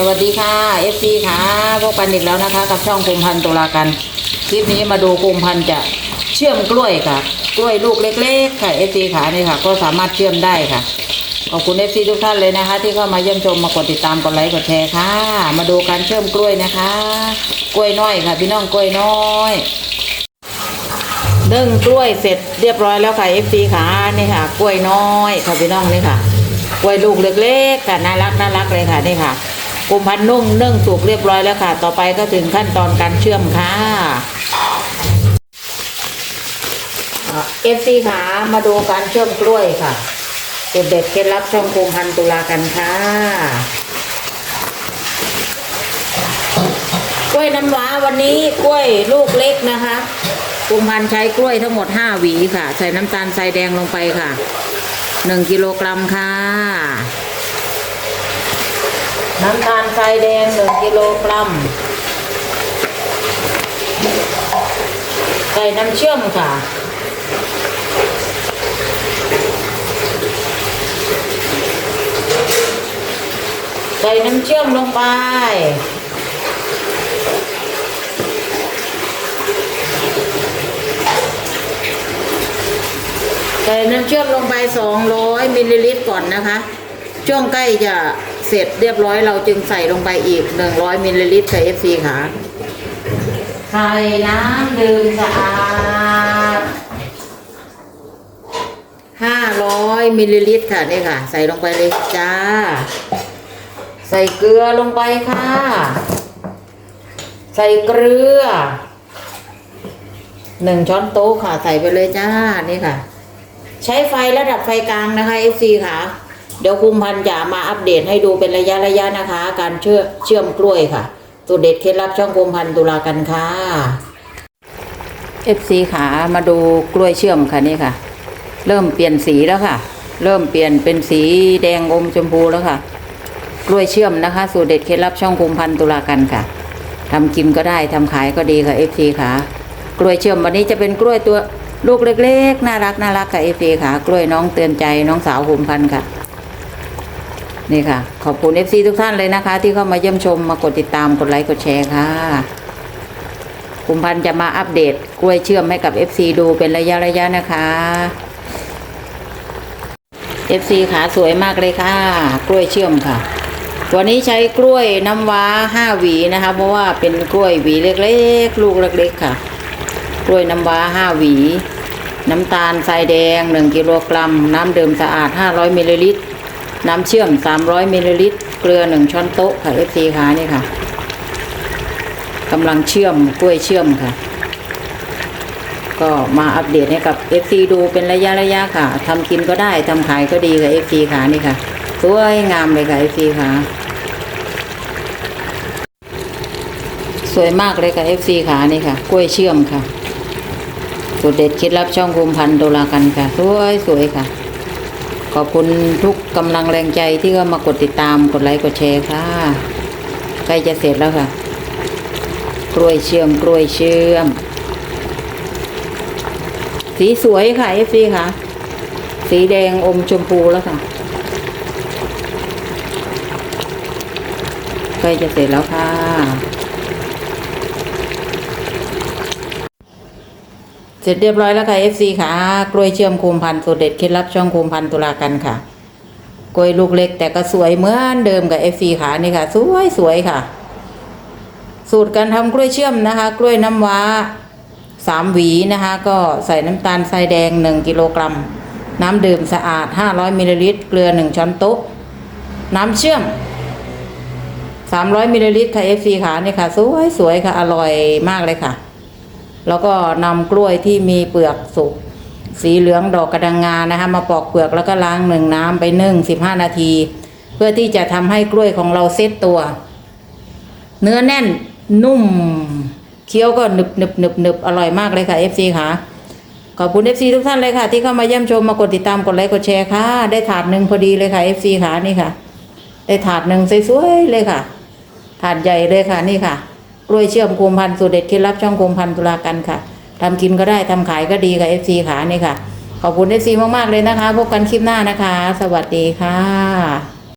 สวัสดีค่ะ FC ค่ะพบกันอีกแล้วนะคะ กับช่องกุมพันธ์ตุลากัน คลิปนี้มาดูกุมพันธ์จะเชื่อมกล้วยค่ะ กล้วยลูกเล็กๆ ค่ะ FC ค่ะนี่ค่ะ ก็สามารถเชื่อมได้ค่ะ ขอบคุณ FC ทุกท่านเลยนะคะ ที่เข้ามาเยี่ยมชมมากดติดตามกดไลค์กดแชร์ค่ะ มาดูการเชื่อมกล้วยนะคะ กล้วยน้อยค่ะ พี่น้องกล้วยน้อยนึ่งกล้วยเสร็จเรียบร้อยแล้วค่ะ FC ค่ะนี่ค่ะ กล้วยน้อยค่ะพี่น้องนี่ค่ะ กล้วยลูกเล็กๆค่ะน่ารักน่ารักเลยค่ะนี่ค่ะ กุมพันนุ่งนึ่งสุกเรียบร้อยแล้วค่ะ ต่อไปก็ถึงขั้นตอนการเชื่อมค่ะเอฟซีขามาดูการเชื่อมกล้วยค่ะสูตรเด็ดเคล็ดลับช่องกุมพันตุลากันค่ะกล้วยน้ำว้าวันนี้กล้วยลูกเล็กนะคะกุมพันใช้กล้วยทั้งหมดห้าหวีค่ะ ใส่น้ำตาลทรายแดงลงไปค่ะหนึ่งกิโลกรัมค่ะ น้ำตาลทรายแดงหนึ่งกิโลกรัมใส่น้ำเชื่อมค่ะ ใส่น้ำเชื่อมลงไป ใส่น้ำเชื่อมลงไป 200มิลลิลิตรก่อนนะคะ ช่วงใกล้จะ เสร็จเรียบร้อยเราจึงใส่ลงไปอีก 100มิลลิลิตรใส่ FC ค่ะ ใส่น้ำดื่มสะอาด 500มิลลิลิตรค่ะนี่ค่ะ ใส่ลงไปเลยจ้า ใส่เกลือลงไปค่ะ ใส่เกลือหนึ่งช้อนโต๊ะค่ะ ใส่ไปเลยจ้านี่ค่ะ ใช้ไฟระดับไฟกลางนะคะ FC ค่ะ เดี๋ยวคุมพันธ์จะมาอัปเดตให้ดูเป็นระยะระยะนะคะ การเชื่อเชื่อมกล้วยค่ะตัวเด็ดเคล็ดลับช่องคุมพันธ์ตุลากันค่ะ FC ขามาดูกล้วยเชื่อมค่ะนี่ค่ะ เริ่มเปลี่ยนสีแล้วค่ะ เริ่มเปลี่ยนเป็นสีแดงอมชมพูแล้วค่ะ กล้วยเชื่อมนะคะ สูตรเด็ดเคล็ดลับช่องคุมพันธ์ตุลากันค่ะทำกินก็ได้ทำขายก็ดีค่ะ FC ค่ะกล้วยเชื่อมวันนี้จะเป็นกล้วยตัวลูกเล็กๆ น่ารักน่ารักค่ะ FC ค่ะกล้วยน้องเตือนใจน้องสาวคุมพันธ์ค่ะ นี่ค่ะ ขอบคุณ FC ทุกท่านเลยนะคะ ที่เข้ามาเยี่ยมชมมากดติดตามกดไลค์กดแชร์ค่ะคุมพันจะมาอัปเดตกล้วยเชื่อมให้กับ FC ดูเป็นระยะระยะนะคะ FC ขาสวยมากเลยค่ะ กล้วยเชื่อมค่ะ วันนี้ใช้กล้วยน้ำว้าห้าหวีนะคะ เพราะว่าเป็นกล้วยหวีเล็กๆ ลูกเล็กๆค่ะ กล้วยน้ำว้าห้าหวี น้ำตาลทรายแดงหนึ่งกิโลกรัม น้ำเดื่มสะอาดห้าร้อยมิลลิลิตร น้ำเชื่อมสามร้อยมิลลิลิตร เกลือหนึ่งช้อนโต๊ะค่ะ FC ค่ะนี่ค่ะกำลังเชื่อมกล้วยเชื่อมค่ะ ก็มาอัปเดตให้กับ FC ดูเป็นระยะระยะค่ะทำกินก็ได้ทำขายก็ดีค่ะ FC ค่ะนี่ค่ะสวยงามเลยค่ะ FC ค่ะสวยมากเลยค่ะ FC ค่ะนี่ค่ะ กล้วยเชื่อมค่ะสูตรเด็ดเคล็ดลับช่องคุมพันธุ์โดรากันค่ะ สวยสวยค่ะ ขอบคุณทุกกำลังแรงใจที่ก็มากดติดตามกดไลค์กดแชร์ค่ะใกล้จะเสร็จแล้วค่ะ กล้วยเชื่อมกล้วยเชื่อม สีสวยค่ะ FC ค่ะ สีแดงอมชมพูแล้วค่ะใกล้จะเสร็จแล้วค่ะ เส ร็จเรียบร้อยแล้วค่ะ FC ค่ะ กล้วยเชื่อมคุมพันธุ์สูตรเด็ดเคล็ดลับช่องคุมพันธุ์ตุลากันค่ะ กล้วยลูกเล็กแต่ก็สวยเหมือนเดิมกับ FC ค่ะนี่ค่ะ สวยสวยค่ะ สูตรการทำกล้วยเชื่อมนะคะ กล้วยน้ำว้าสามหวีนะคะ ก็ใส่น้ำตาลทรายแดงหนึ่งกิโลกรัมน้ำดื่มสะอาด 500มิลลิลิตร เกลือหนึ่งช้อนโต๊ะ น้ำเชื่อม 300มิลลิลิตรค่ะ FC ค่ะนี่ค่ะ สวยสวยค่ะ อร่อยมากเลยค่ะ แล้วก็นำกล้วยที่มีเปลือกสุกสีเหลืองดอกกระดังงานะคะมาปอกเปลือกแล้วก็ล้างหนึ่งน้ำไปนึ่ง15นาที เพื่อที่จะทำให้กล้วยของเราเซ็ตตัว เนื้อแน่นนุ่ม เคี้ยวก็หนึบหนึบหนึบหนึบอร่อยมากเลยค่ะ FC ค่ะขอบคุณ FC ทุกท่านเลยค่ะ ที่เข้ามาเยี่ยมชมมากดติดตามกดไลค์กดแชร์ค่ะ ได้ถาดหนึ่งพอดีเลยค่ะ FC ค่ะนี่ค่ะ ได้ถาดหนึ่งสวยๆเลยค่ะ ถาดใหญ่เลยค่ะนี่ค่ะ กล้วยเชื่อมคุมพันสูตรเด็ดเคล็ดลับช่องคุมพันตุลากันค่ะทำกินก็ได้ทำขายก็ดีค่ะ FC ค่ะนี่ค่ะ ขอบคุณเอฟซีมากๆเลยนะคะ พบกันคลิปหน้านะคะ สวัสดีค่ะ